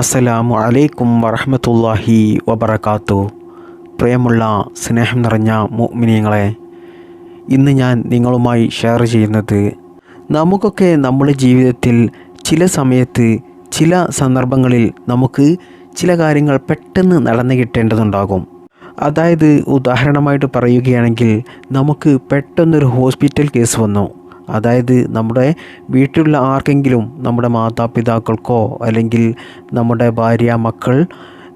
അസ്സലാമു അലൈക്കും വറഹമത്തല്ലാഹി വബർക്കാത്തു പ്രിയമുള്ള സ്നേഹം നിറഞ്ഞ മുഅ്മിനീങ്ങളെ ഇന്ന് ഞാൻ നിങ്ങളുമായി ഷെയർ ചെയ്യുന്നത് നമുക്കൊക്കെ നമ്മുടെ ജീവിതത്തിൽ ചില സമയത്ത് ചില സന്ദർഭങ്ങളിൽ നമുക്ക് ചില കാര്യങ്ങൾ പെട്ടെന്ന് നടന്നു കിട്ടേണ്ടതുണ്ടാകും. അതായത് ഉദാഹരണമായിട്ട് പറയുകയാണെങ്കിൽ നമുക്ക് പെട്ടെന്നൊരു ഹോസ്പിറ്റൽ കേസ് വന്നു. അതായത് നമ്മുടെ വീട്ടിലുള്ള ആർക്കെങ്കിലും നമ്മുടെ മാതാപിതാക്കൾക്കോ അല്ലെങ്കിൽ നമ്മുടെ ഭാര്യ മക്കൾ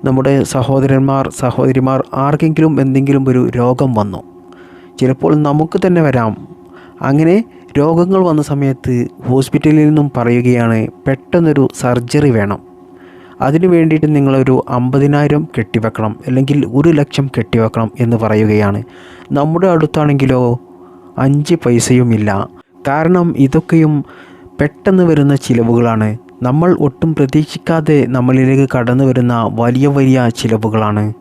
നമ്മുടെ സഹോദരന്മാർ സഹോദരിമാർ ആർക്കെങ്കിലും എന്തെങ്കിലും ഒരു രോഗം വന്നു. ചിലപ്പോൾ നമുക്ക് തന്നെ വരാം. അങ്ങനെ രോഗങ്ങൾ വന്ന സമയത്ത് ഹോസ്പിറ്റലിൽ നിന്നും പറയുകയാണ് പെട്ടെന്നൊരു സർജറി വേണം. അതിനു വേണ്ടിയിട്ട് നിങ്ങളൊരു അമ്പതിനായിരം കെട്ടിവെക്കണം അല്ലെങ്കിൽ ഒരു ലക്ഷം കെട്ടിവെക്കണം എന്ന് പറയുകയാണ്. നമ്മുടെ അടുത്താണെങ്കിലോ അഞ്ച് പൈസയുമില്ല. കാരണം ഇതൊക്കെയും പെട്ടെന്ന് വരുന്ന ചിലവുകളാണ്. നമ്മൾ ഒട്ടും പ്രതീക്ഷിക്കാതെ നമ്മളിലേക്ക് കടന്നു വരുന്ന വലിയ വലിയ ചിലവുകളാണ്.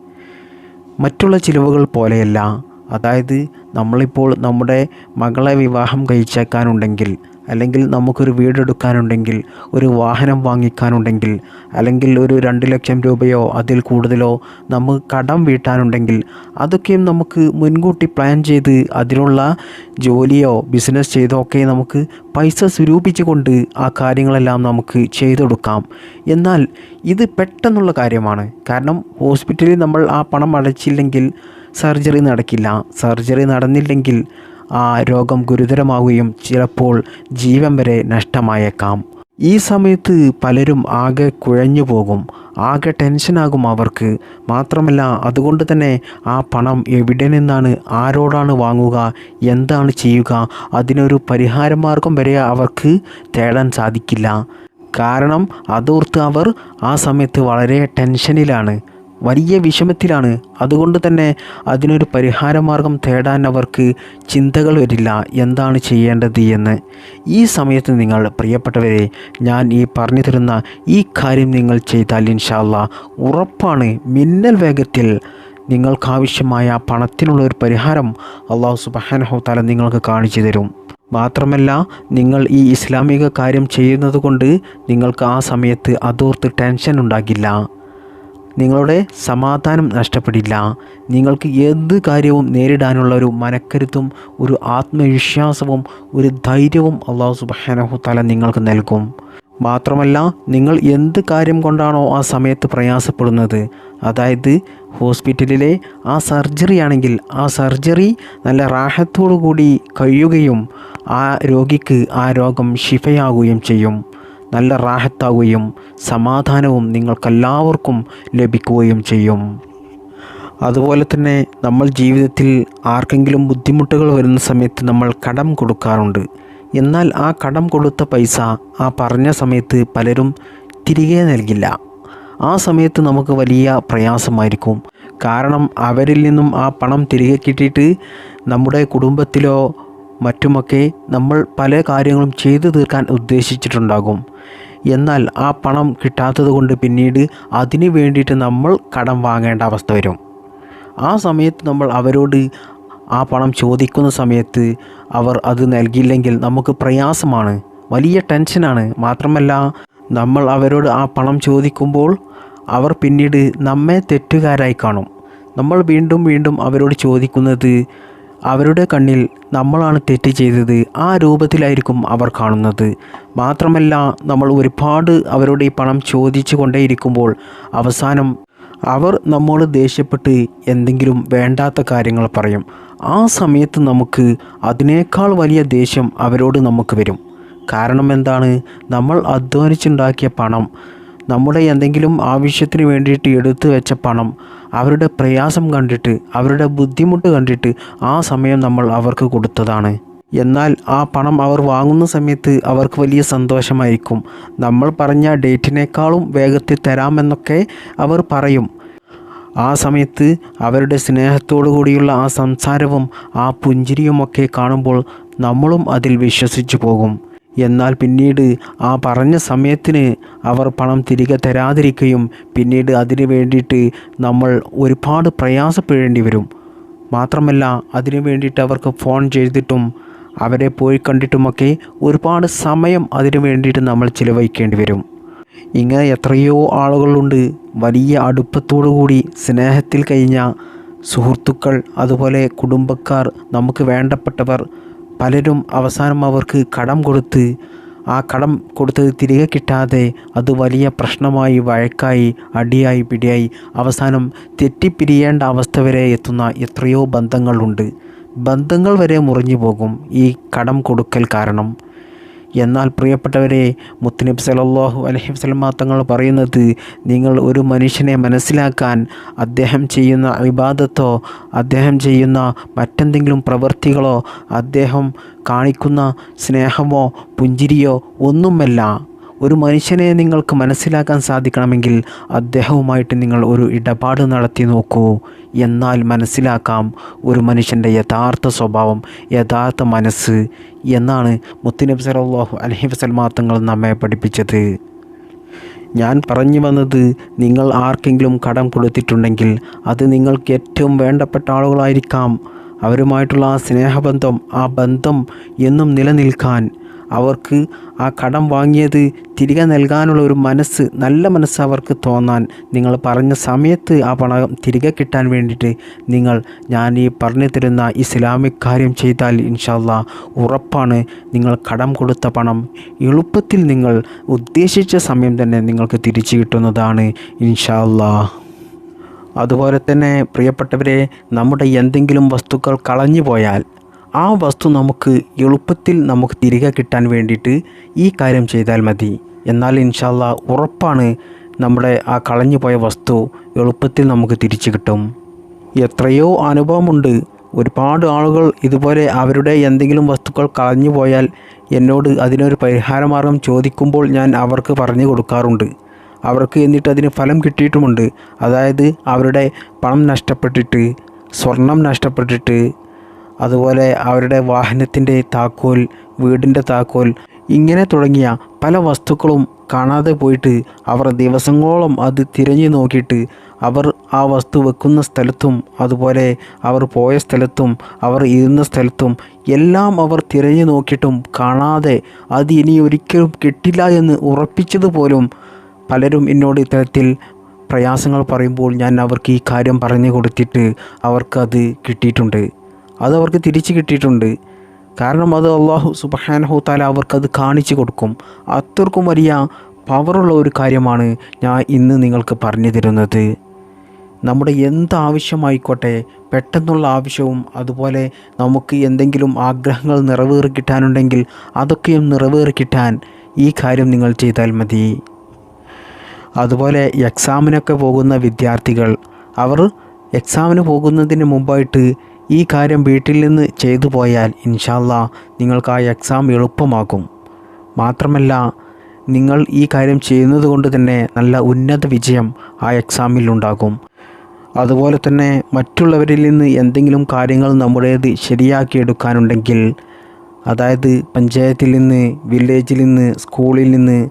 മറ്റുള്ള ചിലവുകൾ പോലെയല്ല. അതായത് നമ്മളിപ്പോൾ നമ്മുടെ മകളെ വിവാഹം കഴിച്ചേക്കാനുണ്ടെങ്കിൽ അല്ലെങ്കിൽ നമുക്കൊരു വീടെടുക്കാനുണ്ടെങ്കിൽ ഒരു വാഹനം വാങ്ങിക്കാനുണ്ടെങ്കിൽ അല്ലെങ്കിൽ ഒരു രണ്ട് ലക്ഷം രൂപയോ അതിൽ കൂടുതലോ നമുക്ക് കടം വീട്ടാനുണ്ടെങ്കിൽ അതൊക്കെയും നമുക്ക് മുൻകൂട്ടി പ്ലാൻ ചെയ്ത് അതിനുള്ള ജോലിയോ ബിസിനസ് ചെയ്തോ ഒക്കെ നമുക്ക് പൈസ സ്വരൂപിച്ചുകൊണ്ട് ആ കാര്യങ്ങളെല്ലാം നമുക്ക് ചെയ്തെടുക്കാം. എന്നാൽ ഇത് പെട്ടെന്നുള്ള കാര്യമാണ്. കാരണം ഹോസ്പിറ്റലിൽ നമ്മൾ ആ പണം അടച്ചില്ലെങ്കിൽ സർജറി നടക്കില്ല. സർജറി നടന്നില്ലെങ്കിൽ ആ രോഗം ഗുരുതരമാവുകയും ചിലപ്പോൾ ജീവൻ വരെ നഷ്ടമായേക്കാം. ഈ സമയത്ത് പലരും ആകെ കുഴഞ്ഞു പോകും. ആകെ ടെൻഷനാകും അവർക്ക്. മാത്രമല്ല അതുകൊണ്ട് തന്നെ ആ പണം എവിടെ നിന്നാണ് ആരോടാണ് വാങ്ങുക എന്താണ് ചെയ്യുക അതിനൊരു പരിഹാരമാർഗം വരെ അവർക്ക് തേടാൻ സാധിക്കില്ല. കാരണം അതോർത്ത് അവർ ആ സമയത്ത് വളരെ ടെൻഷനിലാണ് വലിയ വിഷമത്തിലാണ്. അതുകൊണ്ട് തന്നെ അതിനൊരു പരിഹാരമാർഗം തേടാൻ അവർക്ക് ചിന്തകൾ വരില്ല. എന്താണ് ചെയ്യേണ്ടത് എന്ന്. ഈ സമയത്ത് നിങ്ങൾ പ്രിയപ്പെട്ടവരെ ഞാൻ ഈ പറഞ്ഞു തരുന്ന ഈ കാര്യം നിങ്ങൾ ചെയ്താൽ ഇൻഷാല്ല ഉറപ്പാണ് മിന്നൽ വേഗത്തിൽ നിങ്ങൾക്കാവശ്യമായ പണത്തിനുള്ള ഒരു പരിഹാരം അള്ളാഹു സുബാനഹു താല നിങ്ങൾക്ക് കാണിച്ചു തരും. മാത്രമല്ല നിങ്ങൾ ഈ ഇസ്ലാമിക കാര്യം ചെയ്യുന്നത് കൊണ്ട് നിങ്ങൾക്ക് ആ സമയത്ത് അതോർത്ത് ടെൻഷൻ ഉണ്ടാകില്ല. നിങ്ങളുടെ സമാധാനം നഷ്ടപ്പെടില്ല. നിങ്ങൾക്ക് എന്ത് കാര്യവും നേരിടാനുള്ള ഒരു മനക്കരുത്തും ഒരു ആത്മവിശ്വാസവും ഒരു ധൈര്യവും അള്ളാഹു സുബാനഹു തല നിങ്ങൾക്ക് നൽകും. മാത്രമല്ല നിങ്ങൾ എന്ത് കാര്യം കൊണ്ടാണോ ആ സമയത്ത് പ്രയാസപ്പെടുന്നത്? അതായത് ഹോസ്പിറ്റലിലെ ആ സർജറി ആണെങ്കിൽ ആ സർജറി നല്ല റാഹത്തോടു കൂടി കഴിയുകയും ആ രോഗിക്ക് ആ രോഗം ശിഫയാകുകയും ചെയ്യും. നല്ല റാഹത്താവുകയും സമാധാനവും നിങ്ങൾക്കെല്ലാവർക്കും ലഭിക്കുകയും ചെയ്യും. അതുപോലെ തന്നെ നമ്മൾ ജീവിതത്തിൽ ആർക്കെങ്കിലും ബുദ്ധിമുട്ടുകൾ വരുന്ന സമയത്ത് നമ്മൾ കടം കൊടുക്കാറുണ്ട്. എന്നാൽ ആ കടം കൊടുത്ത പൈസ ആ പറഞ്ഞ സമയത്ത് പലരും തിരികെ നൽകില്ല. ആ സമയത്ത് നമുക്ക് വലിയ പ്രയാസമായിരിക്കും. കാരണം അവരിൽ നിന്നും ആ പണം തിരികെ കിട്ടിയിട്ട് നമ്മുടെ കുടുംബത്തിലോ മറ്റുമൊക്കെ നമ്മൾ പല കാര്യങ്ങളും ചെയ്തു തീർക്കാൻ ഉദ്ദേശിച്ചിട്ടുണ്ടാകും. എന്നാൽ ആ പണം കിട്ടാത്തത് കൊണ്ട് പിന്നീട് അതിന് വേണ്ടിയിട്ട് നമ്മൾ കടം വാങ്ങേണ്ട അവസ്ഥ വരും. ആ സമയത്ത് നമ്മൾ അവരോട് ആ പണം ചോദിക്കുന്ന സമയത്ത് അവർ അത് നൽകിയില്ലെങ്കിൽ നമുക്ക് പ്രയാസമാണ് വലിയ ടെൻഷനാണ്. മാത്രമല്ല നമ്മൾ അവരോട് ആ പണം ചോദിക്കുമ്പോൾ അവർ പിന്നീട് നമ്മെ തെറ്റുകാരായി കാണും. നമ്മൾ വീണ്ടും വീണ്ടും അവരോട് ചോദിക്കുന്നത് അവരുടെ കണ്ണിൽ നമ്മളാണ് തെറ്റ് ചെയ്തത്. ആ രൂപത്തിലായിരിക്കും അവർ കാണുന്നത്. മാത്രമല്ല നമ്മൾ ഒരുപാട് അവരോട് ഈ പണം ചോദിച്ചു കൊണ്ടേയിരിക്കുമ്പോൾ അവസാനം അവർ നമ്മോട് ദേഷ്യപ്പെട്ട് എന്തെങ്കിലും വേണ്ടാത്ത കാര്യങ്ങൾ പറയും. ആ സമയത്ത് നമുക്ക് അതിനേക്കാൾ വലിയ ദേഷ്യം അവരോട് നമുക്ക് വരും. കാരണം എന്താണ്? നമ്മൾ അധ്വാനിച്ചുണ്ടാക്കിയ പണം നമ്മുടെ എന്തെങ്കിലും ആവശ്യത്തിന് വേണ്ടിയിട്ട് എടുത്തു വെച്ച പണം അവരുടെ പ്രയാസം കണ്ടിട്ട് അവരുടെ ബുദ്ധിമുട്ട് കണ്ടിട്ട് ആ സമയം നമ്മൾ അവർക്ക് കൊടുത്തതാണ്. എന്നാൽ ആ പണം അവർ വാങ്ങുന്ന സമയത്ത് അവർക്ക് വലിയ സന്തോഷമായിരിക്കും. നമ്മൾ പറഞ്ഞ ഡേറ്റിനേക്കാളും വേഗത്തിൽ തരാമെന്നൊക്കെ അവർ പറയും. ആ സമയത്ത് അവരുടെ സ്നേഹത്തോടു കൂടിയുള്ള ആ സംസാരവും ആ പുഞ്ചിരിയുമൊക്കെ കാണുമ്പോൾ നമ്മളും അതിൽ വിശ്വസിച്ചു പോകും. എന്നാൽ പിന്നീട് ആ പറഞ്ഞ സമയത്തിന് അവർ പണം തിരികെ തരാതിരിക്കുകയും പിന്നീട് അതിനു വേണ്ടിയിട്ട് നമ്മൾ ഒരുപാട് പ്രയാസപ്പെടേണ്ടി വരും. മാത്രമല്ല അതിനു വേണ്ടിയിട്ട് അവർക്ക് ഫോൺ ചെയ്തിട്ടും അവരെ പോയി കണ്ടിട്ടുമൊക്കെ ഒരുപാട് സമയം അതിനു വേണ്ടിയിട്ട് നമ്മൾ ചിലവഴിക്കേണ്ടി വരും. ഇങ്ങനെ എത്രയോ ആളുകളുണ്ട്. വലിയ അടുപ്പത്തോടു കൂടി സ്നേഹത്തിൽ കഴിഞ്ഞ സുഹൃത്തുക്കൾ അതുപോലെ കുടുംബക്കാർ നമുക്ക് വേണ്ടപ്പെട്ടവർ പലരും അവസാനം അവർക്ക് കടം കൊടുത്ത് ആ കടം കൊടുത്തത് തിരികെ കിട്ടാതെ അത് വലിയ പ്രശ്നമായി വഴക്കായി അടിയായി പിടിയായി അവസാനം തെറ്റിപ്പിരിയേണ്ട അവസ്ഥ വരെ എത്തുന്ന എത്രയോ ബന്ധങ്ങളുണ്ട്. ബന്ധങ്ങൾ വരെ മുറിഞ്ഞു പോകും ഈ കടം കൊടുക്കൽ കാരണം. എന്നാൽ പ്രിയപ്പെട്ടവരെ മുത്തുനബി സലല്ലാഹു അലഹി വസല്ലമ തങ്ങൾ പറയുന്നത് നിങ്ങൾ ഒരു മനുഷ്യനെ മനസ്സിലാക്കാൻ അദ്ദേഹം ചെയ്യുന്ന വിവാദത്തോ അദ്ദേഹം ചെയ്യുന്ന മറ്റെന്തെങ്കിലും പ്രവൃത്തികളോ അദ്ദേഹം കാണിക്കുന്ന സ്നേഹമോ പുഞ്ചിരിയോ ഒന്നുമല്ല. ഒരു മനുഷ്യനെ നിങ്ങൾക്ക് മനസ്സിലാക്കാൻ സാധിക്കണമെങ്കിൽ അദ്ദേഹവുമായിട്ട് നിങ്ങൾ ഒരു ഇടപാട് നടത്തി നോക്കൂ. എന്നാൽ മനസ്സിലാക്കാം ഒരു മനുഷ്യന്റെ യഥാർത്ഥ സ്വഭാവം യഥാർത്ഥ മനസ്സ് എന്നാണ് മുത്തുനബി സലാഹു അലഹി വസല്ലമ തങ്ങൾ നമ്മെ പഠിപ്പിച്ചത്. ഞാൻ പറഞ്ഞു വന്നത് നിങ്ങൾ ആർക്കെങ്കിലും കടം കൊടുത്തിട്ടുണ്ടെങ്കിൽ അത് നിങ്ങൾക്ക് ഏറ്റവും വേണ്ടപ്പെട്ട ആളുകളായിരിക്കാം. അവരുമായിട്ടുള്ള ആ സ്നേഹബന്ധം ആ ബന്ധം എന്നും നിലനിൽക്കാൻ അവർക്ക് ആ കടം വാങ്ങിയത് തിരികെ നൽകാനുള്ള ഒരു മനസ്സ് നല്ല മനസ്സ് അവർക്ക് തോന്നാൻ നിങ്ങൾ പറഞ്ഞ സമയത്ത് ആ പണം തിരികെ കിട്ടാൻ വേണ്ടിയിട്ട് നിങ്ങൾ ഞാൻ ഈ പറഞ്ഞു തരുന്ന ഇസ്ലാമിക് കാര്യം ചെയ്താൽ ഇൻഷാല്ല ഉറപ്പാണ് നിങ്ങൾ കടം കൊടുത്ത പണം എളുപ്പത്തിൽ നിങ്ങൾ ഉദ്ദേശിച്ച സമയം തന്നെ നിങ്ങൾക്ക് തിരിച്ചു കിട്ടുന്നതാണ് ഇൻഷാല്ലാ അതുപോലെ തന്നെ പ്രിയപ്പെട്ടവരെ നമ്മുടെ എന്തെങ്കിലും വസ്തുക്കൾ കളഞ്ഞു പോയാൽ ആ വസ്തു നമുക്ക് എളുപ്പത്തിൽ നമുക്ക് തിരികെ കിട്ടാൻ വേണ്ടിയിട്ട് ഈ കാര്യം ചെയ്താൽ മതി. എന്നാൽ ഇൻഷാല്ല ഉറപ്പാണ് നമ്മുടെ ആ കളഞ്ഞു പോയ വസ്തു എളുപ്പത്തിൽ നമുക്ക് തിരിച്ചു കിട്ടും. എത്രയോ അനുഭവമുണ്ട്. ഒരുപാട് ആളുകൾ ഇതുപോലെ അവരുടെ എന്തെങ്കിലും വസ്തുക്കൾ കളഞ്ഞു പോയാൽ എന്നോട് അതിനൊരു പരിഹാരമാർഗം ചോദിക്കുമ്പോൾ ഞാൻ അവർക്ക് പറഞ്ഞു കൊടുക്കാറുണ്ട്. അവർക്ക് എന്നിട്ട് അതിന് ഫലം കിട്ടിയിട്ടുമുണ്ട്. അതായത് അവരുടെ പണം നഷ്ടപ്പെട്ടിട്ട് സ്വർണം നഷ്ടപ്പെട്ടിട്ട് അതുപോലെ അവരുടെ വാഹനത്തിന്റെ താക്കോൽ വീടിന്റെ താക്കോൽ ഇങ്ങനെ തുടങ്ങിയ പല വസ്തുക്കളും കാണാതെ പോയിട്ട് അവർ ദിവസങ്ങളോളം അത് തിരഞ്ഞു നോക്കിയിട്ട് അവർ ആ വസ്തു വെക്കുന്ന സ്ഥലത്തും അതുപോലെ അവർ പോയ സ്ഥലത്തും അവർ ഇരുന്ന സ്ഥലത്തും എല്ലാം അവർ തിരഞ്ഞു നോക്കിയിട്ടും കാണാതെ അത് ഇനി ഒരിക്കലും കിട്ടില്ല എന്ന് ഉറപ്പിച്ചതുപോലും പലരും എന്നോട് ഇത്തരത്തിൽ പ്രയാസങ്ങൾ പറയുമ്പോൾ ഞാൻ അവർക്ക് ഈ കാര്യം പറഞ്ഞു കൊടുത്തിട്ട് അവർക്കത് കിട്ടിയിട്ടുണ്ട്. അത് അവർക്ക് തിരിച്ചു കിട്ടിയിട്ടുണ്ട്. കാരണം അത് അള്ളാഹു സുബഹാനഹു താല അവർക്കത് കാണിച്ചു കൊടുക്കും. അത്രക്കും വലിയ പവറുള്ള ഒരു കാര്യമാണ് ഞാൻ ഇന്ന് നിങ്ങൾക്ക് പറഞ്ഞു തരുന്നത്. നമ്മുടെ എന്ത് ആവശ്യമായിക്കോട്ടെ പെട്ടെന്നുള്ള ആവശ്യവും അതുപോലെ നമുക്ക് എന്തെങ്കിലും ആഗ്രഹങ്ങൾ നിറവേറി കിട്ടാനുണ്ടെങ്കിൽ അതൊക്കെയും നിറവേറി കിട്ടാൻ ഈ കാര്യം നിങ്ങൾ ചെയ്താൽ മതി. അതുപോലെ എക്സാമിനൊക്കെ പോകുന്ന വിദ്യാർത്ഥികൾ അവർ എക്സാമിന് പോകുന്നതിന് മുമ്പായിട്ട് ഈ കാര്യം വീട്ടിൽ നിന്ന് ചെയ്തു പോയാൽ ഇൻഷാല്ല നിങ്ങൾക്ക് ആ എക്സാം എളുപ്പമാക്കും മാത്രമല്ല നിങ്ങൾ ഈ കാര്യം ചെയ്യുന്നത് കൊണ്ട് തന്നെ നല്ല ഉന്നത വിജയം ആ എക്സാമിൽ ഉണ്ടാകും. അതുപോലെ തന്നെ മറ്റുള്ളവരിൽ നിന്ന് എന്തെങ്കിലും കാര്യങ്ങൾ നമ്മുടേത് ശരിയാക്കിയെടുക്കാനുണ്ടെങ്കിൽ അതായത് പഞ്ചായത്തിൽ നിന്ന് വില്ലേജിൽ നിന്ന് സ്കൂളിൽ നിന്ന്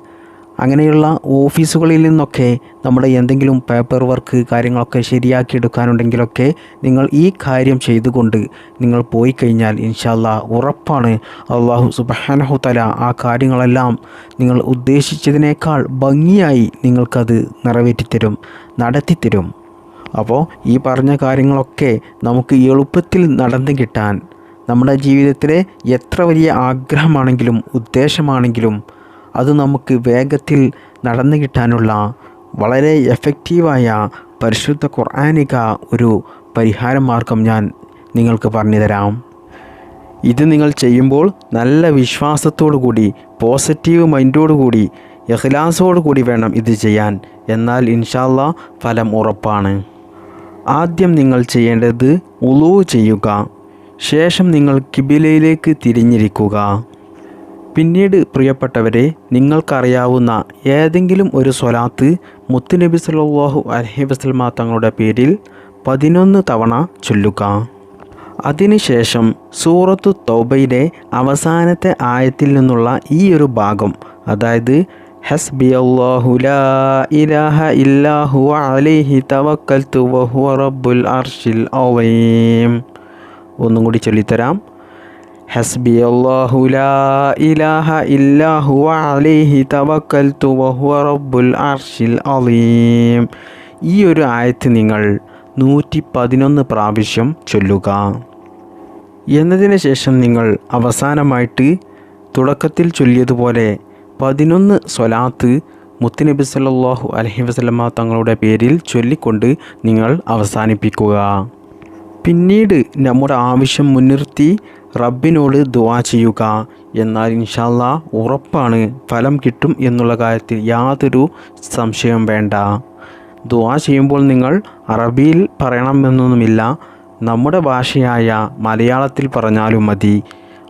അങ്ങനെയുള്ള ഓഫീസുകളിൽ നിന്നൊക്കെ നമ്മുടെ എന്തെങ്കിലും പേപ്പർ വർക്ക് കാര്യങ്ങളൊക്കെ ശരിയാക്കി എടുക്കാനുണ്ടെങ്കിലൊക്കെ നിങ്ങൾ ഈ കാര്യം ചെയ്തുകൊണ്ട് നിങ്ങൾ പോയി കഴിഞ്ഞാൽ ഇൻഷാല്ല ഉറപ്പാണ് അള്ളാഹു സുബാനഹുതല ആ കാര്യങ്ങളെല്ലാം നിങ്ങൾ ഉദ്ദേശിച്ചതിനേക്കാൾ ഭംഗിയായി നിങ്ങൾക്കത് നിറവേറ്റിത്തരും നടത്തിത്തരും. അപ്പോൾ ഈ പറഞ്ഞ കാര്യങ്ങളൊക്കെ നമുക്ക് എളുപ്പത്തിൽ നടന്നു കിട്ടാൻ നമ്മുടെ ജീവിതത്തിലെ എത്ര വലിയ ആഗ്രഹമാണെങ്കിലും ഉദ്ദേശമാണെങ്കിലും അത് നമുക്ക് വേഗത്തിൽ നടന്നു കിട്ടാനുള്ള വളരെ എഫക്റ്റീവായ പരിശുദ്ധ ഖുർആാനിക ഒരു പരിഹാര മാർഗം ഞാൻ നിങ്ങൾക്ക് പറഞ്ഞു തരാം. ഇത് നിങ്ങൾ ചെയ്യുമ്പോൾ നല്ല വിശ്വാസത്തോടു കൂടി പോസിറ്റീവ് മൈൻഡോടു കൂടി ഇഖ്ലാസോടു കൂടി വേണം ഇത് ചെയ്യാൻ. എന്നാൽ ഇൻഷാല്ല ഫലം ഉറപ്പാണ്. ആദ്യം നിങ്ങൾ ചെയ്യേണ്ടത് ഉളു ചെയ്യുക. ശേഷം നിങ്ങൾ കിബിലയിലേക്ക് തിരിഞ്ഞിരിക്കുക. പിന്നീട് പ്രിയപ്പെട്ടവരെ നിങ്ങൾക്കറിയാവുന്ന ഏതെങ്കിലും ഒരു സ്വലാത്ത് മുത്തുനബി സല്ലല്ലാഹു അലഹി വസല്ലമ തങ്ങളുടെ പേരിൽ പതിനൊന്ന് തവണ ചൊല്ലുക. അതിനുശേഷം സൂറത്തു തൗബയിലെ അവസാനത്തെ ആയത്തിൽ നിന്നുള്ള ഈ ഒരു ഭാഗം അതായത് ഹസ്ബി ബി ലാ ഇലാഹ അലൈഹി റബ്ബുൽ അർഷിൽ ഒന്നും കൂടി ചൊല്ലിത്തരാം. ഹസ്ബി അള്ളാഹുലാ ഇലാഹ റബ്ബുൽ ഈ ഒരു ആയത്ത് നിങ്ങൾ നൂറ്റി പതിനൊന്ന് പ്രാവശ്യം ചൊല്ലുക. എന്നതിന് ശേഷം നിങ്ങൾ അവസാനമായിട്ട് തുടക്കത്തിൽ ചൊല്ലിയതുപോലെ പതിനൊന്ന് സ്വലാത്ത് മുത്തുനബി സല്ലാഹു അലഹി വസ്ലമ തങ്ങളുടെ പേരിൽ ചൊല്ലിക്കൊണ്ട് നിങ്ങൾ അവസാനിപ്പിക്കുക. പിന്നീട് നമ്മുടെ ആവശ്യം മുൻനിർത്തി റബ്ബിനോട് ദുവാ ചെയ്യുക എന്നാൽ ഇൻഷാല്ല ഉറപ്പാണ് ഫലം കിട്ടും എന്നുള്ള കാര്യത്തിൽ യാതൊരു സംശയവും വേണ്ട. ദുവാ ചെയ്യുമ്പോൾ നിങ്ങൾ അറബിയിൽ പറയണമെന്നൊന്നുമില്ല. നമ്മുടെ ഭാഷയായ മലയാളത്തിൽ പറഞ്ഞാലും മതി.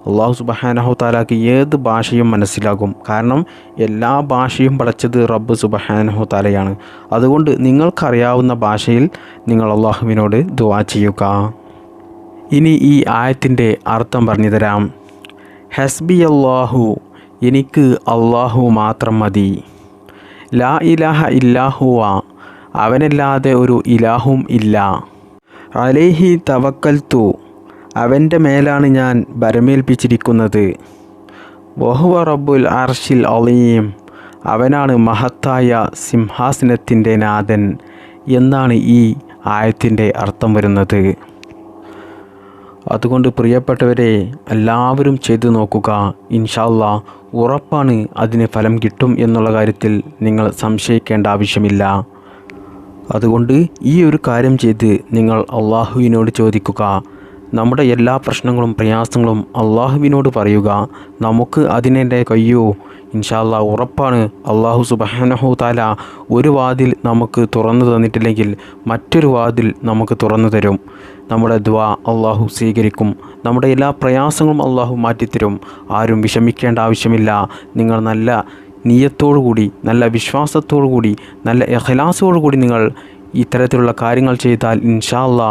അള്ളാഹു സുബഹാനഹു താലാക്ക് ഏത് ഭാഷയും മനസ്സിലാകും. കാരണം എല്ലാ ഭാഷയും പഠിച്ചത് റബ്ബ് സുബഹാനഹു താലയാണ് അതുകൊണ്ട് നിങ്ങൾക്കറിയാവുന്ന ഭാഷയിൽ നിങ്ങൾ അള്ളാഹുവിനോട് ദുവാ ചെയ്യുക. ഇനി ഈ ആയത്തിന്റെ അർത്ഥം പറഞ്ഞു തരാം. ഹസ്ബി അള്ളാഹു എനിക്ക് അള്ളാഹു മാത്രം മതി. ലാ ഇലാഹ ഇല്ലാഹുവ അവനല്ലാതെ ഒരു ഇലാഹും ഇല്ല. അലേഹി തവക്കൽത്തു അവന്റെ മേലാണ് ഞാൻ ബരമേൽപ്പിച്ചിരിക്കുന്നത് വഹുവ റബ്ബുൽ അർഷിൽ അലീം അവനാണ് മഹത്തായ സിംഹാസനത്തിന്റെ നാഥൻ എന്നാണ് ഈ ആയത്തിന്റെ അർത്ഥം വരുന്നത്. അതുകൊണ്ട് പ്രിയപ്പെട്ടവരെ എല്ലാവരും ചെയ്തു നോക്കുക. ഇൻഷാല്ല ഉറപ്പാണ് അതിന് ഫലം കിട്ടും എന്നുള്ള കാര്യത്തിൽ നിങ്ങൾ സംശയിക്കേണ്ട ആവശ്യമില്ല. അതുകൊണ്ട് ഈ ഒരു കാര്യം ചെയ്ത് നിങ്ങൾ അള്ളാഹുവിനോട് ചോദിക്കുക. നമ്മുടെ എല്ലാ പ്രശ്നങ്ങളും പ്രയാസങ്ങളും അള്ളാഹുവിനോട് പറയുക. നമുക്ക് അതിനെ കഴിയൂ? ഇൻഷാല്ല ഉറപ്പാണ്. അള്ളാഹു സുബഹാനഹു താല ഒരു വാതിൽ നമുക്ക് തുറന്നു തന്നിട്ടില്ലെങ്കിൽ മറ്റൊരു വാതിൽ നമുക്ക് തുറന്നു തരും. നമ്മുടെ ദ്വാ അള്ളാഹു സ്വീകരിക്കും. നമ്മുടെ എല്ലാ പ്രയാസങ്ങളും അള്ളാഹു മാറ്റിത്തരും. ആരും വിഷമിക്കേണ്ട ആവശ്യമില്ല. നിങ്ങൾ നല്ല നീയത്തോടു കൂടി നല്ല വിശ്വാസത്തോടു കൂടി നല്ല എഹലാസോടു കൂടി നിങ്ങൾ ഇത്തരത്തിലുള്ള കാര്യങ്ങൾ ചെയ്താൽ ഇൻഷാ അല്ലാ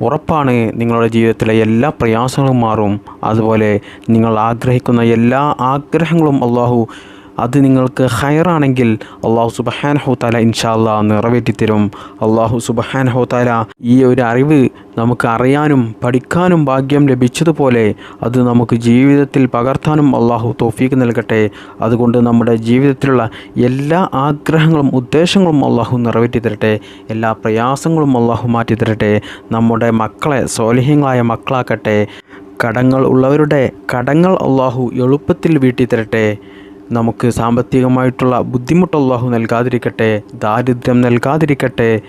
ഉറപ്പാണ് നിങ്ങളുടെ ജീവിതത്തിലെ എല്ലാ പ്രയാസങ്ങളും മാറും. അതുപോലെ നിങ്ങൾ ആഗ്രഹിക്കുന്ന എല്ലാ ആഗ്രഹങ്ങളും അള്ളാഹു അത് നിങ്ങൾക്ക് ഹയറാണെങ്കിൽ അള്ളാഹു സുബഹാനഹു താല ഇൻഷാല്ല നിറവേറ്റിത്തരും. അള്ളാഹു സുബഹാനഹു താല ഈ ഒരു അറിവ് നമുക്ക് അറിയാനും പഠിക്കാനും ഭാഗ്യം ലഭിച്ചതുപോലെ അത് നമുക്ക് ജീവിതത്തിൽ പകർത്താനും അള്ളാഹു തോഫീക്ക് നൽകട്ടെ. അതുകൊണ്ട് നമ്മുടെ ജീവിതത്തിലുള്ള എല്ലാ ആഗ്രഹങ്ങളും ഉദ്ദേശങ്ങളും അള്ളാഹു നിറവേറ്റി തരട്ടെ എല്ലാ പ്രയാസങ്ങളും അള്ളാഹു മാറ്റി തരട്ടെ നമ്മുടെ മക്കളെ സോലഹ്യങ്ങളായ മക്കളാക്കട്ടെ. കടങ്ങൾ ഉള്ളവരുടെ കടങ്ങൾ അള്ളാഹു എളുപ്പത്തിൽ വീട്ടി തരട്ടെ നമുക്ക് സാമ്പത്തികമായിട്ടുള്ള ബുദ്ധിമുട്ട് അള്ളാഹു നൽകാതിരിക്കട്ടെ ദാരിദ്ര്യം നൽകാതിരിക്കട്ടെ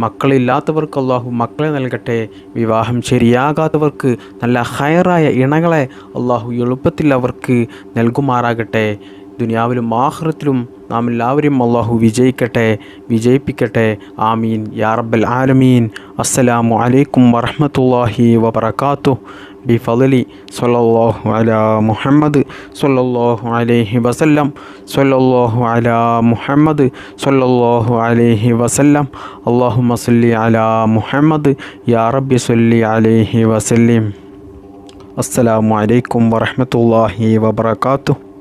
മക്കളില്ലാത്തവർക്ക് അള്ളാഹു മക്കളെ നൽകട്ടെ വിവാഹം ശരിയാകാത്തവർക്ക് നല്ല ഹയറായ ഇണകളെ അള്ളാഹു എളുപ്പത്തിൽ അവർക്ക് നൽകുമാറാകട്ടെ. ദുനിയാവിലും ആഹ്റത്തിലും നാം എല്ലാവരും അള്ളാഹു വിജയിക്കട്ടെ വിജയിപ്പിക്കട്ടെ. ആമീൻ. യാ റബ്ബൽ ആലമീൻ. അസ്സലാമു അലൈക്കും വറഹമത്തല്ലാഹി വറഹ്മത്തുള്ളാഹി ബി ഫലി സ്വല്ലല്ലാഹു അലാ മുഹമ്മദ് സ്വല്ലല്ലാഹു അലൈഹി വസല്ലം. സ്വല്ലല്ലാഹു അലാ മുഹമ്മദ് സ്വല്ലല്ലാഹു അലൈഹി വസല്ലം. അള്ളാഹു സല്ലി അലാ മുഹമ്മദ്. യാ റബ്ബി സല്ലി അലൈഹി വസല്ലിം. അസ്സലാമു അലൈക്കും വറഹ്മത്തുള്ളാഹി വബറകാതുഹു